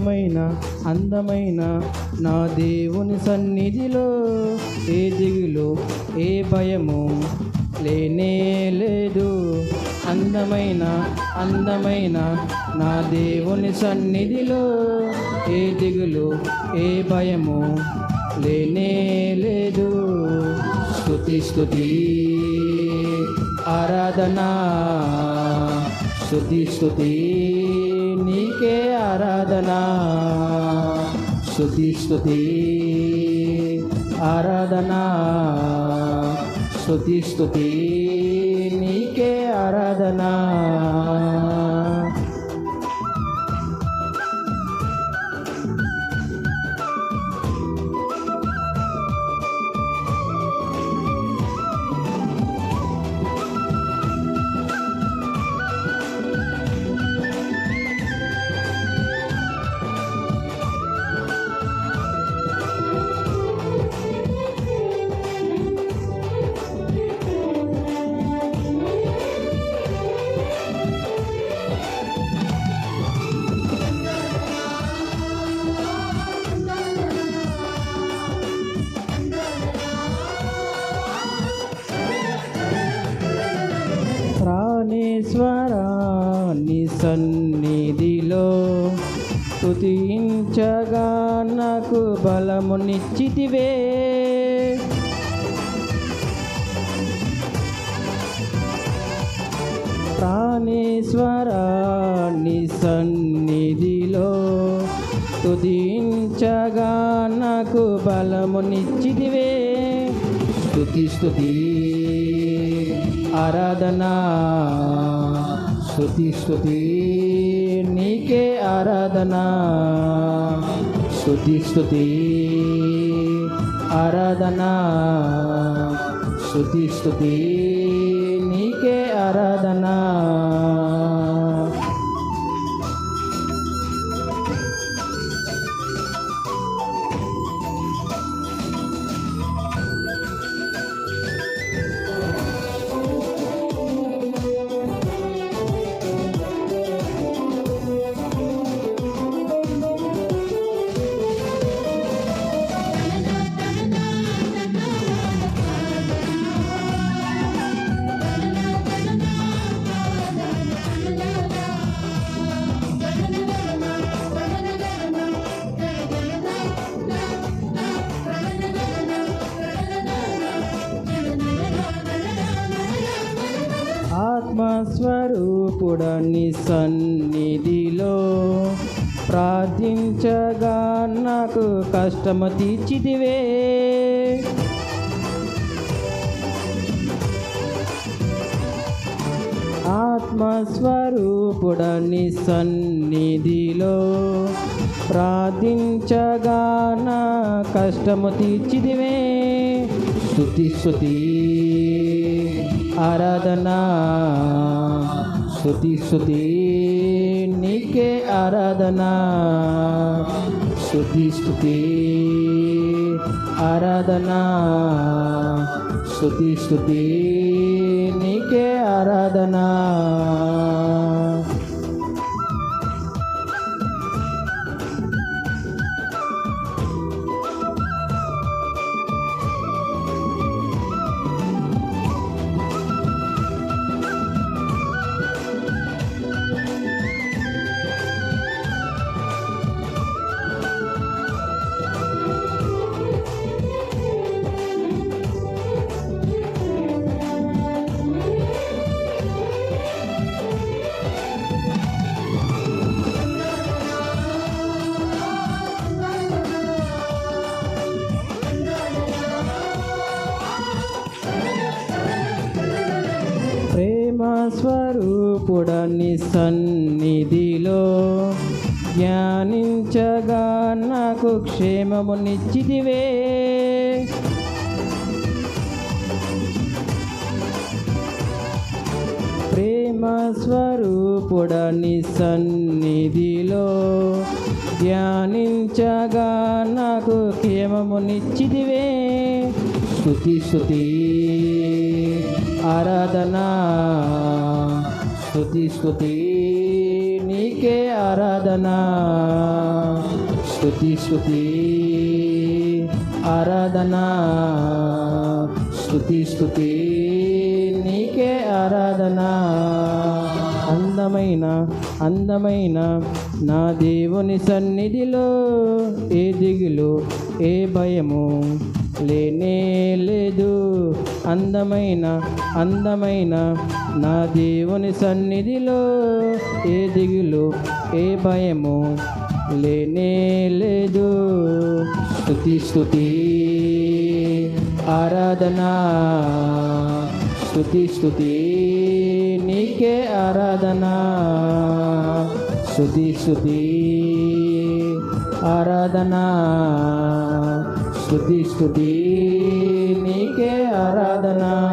అందమైన అందమైన నా దేవుని సన్నిధిలో ఏ దిగులు ఏ భయము లేనే లేదు. అందమైన అందమైన నా దేవుని సన్నిధిలో ఏ దిగులు ఏ భయము లేనే లేదు. స్థుతి స్థుతి ఆరాధన. స్థుతి స్థుతి నీకే ఆరాధన. స్తుతి స్థుతి ఆరాధన. స్తుతి స్థుతి నీకే ఆరాధన. నీ సన్నిధిలో స్తుతించగా నాకు బలమునిచ్చితివే ప్రాణేశ్వరా నీ సన్నిధిలో స్తుతించగా నాకు బలము నిశ్చితివే స్తుతి స్తుతి ఆరాధనా. స్తుతి స్తుతి నీకే ఆరాధన. స్తుతి స్తుతి ఆరాధన. స్తుతి స్తుతి నీకే ఆరాధనా. స్వరూపుడని సన్నిధిలో ప్రార్థించగా నాకు కష్టము తీర్చిదివే ఆత్మస్వరూపుడని సన్నిధిలో ప్రార్థించగా నా కష్టము తీర్చిదివే స్థుతి స్థుతి ఆరాధనా. స్తుతి స్తుతి నీకే ఆరాధనా. స్తుతి స్తుతి ఆరాధనా. స్తుతి స్తుతి నీకే ఆరాధనా. స్వరూపుడని సన్నిధిలో ధ్యానించగా నాకు క్షేమము నిచ్చితివే. ప్రేమ స్వరూపుడని సన్నిధిలో ధ్యానించగా నాకు క్షేమము నిచ్చితివే. స్థుతి స్థుతి ఆరాధన. స్థుతి స్థుతి నీకే ఆరాధనా. ఆరాధన స్థుతి ఆరాధనా. ఆరాధన స్థుతి నీకే ఆరాధన. అందమైన అందమైన నా దేవుని సన్నిధిలో ఏ దిగులు ఏ భయము లేనే లేదు. అందమైన అందమైన నా దేవుని సన్నిధిలో ఏ దిగులు ఏ భయము లేనే లేదు. స్థుతి స్థుతి ఆరాధన. స్థుతి స్థుతి నీకే ఆరాధన. స్థుతి స్థుతి ఆరాధన. స్థుతి స్థుతి నీకే ఆరాధనా.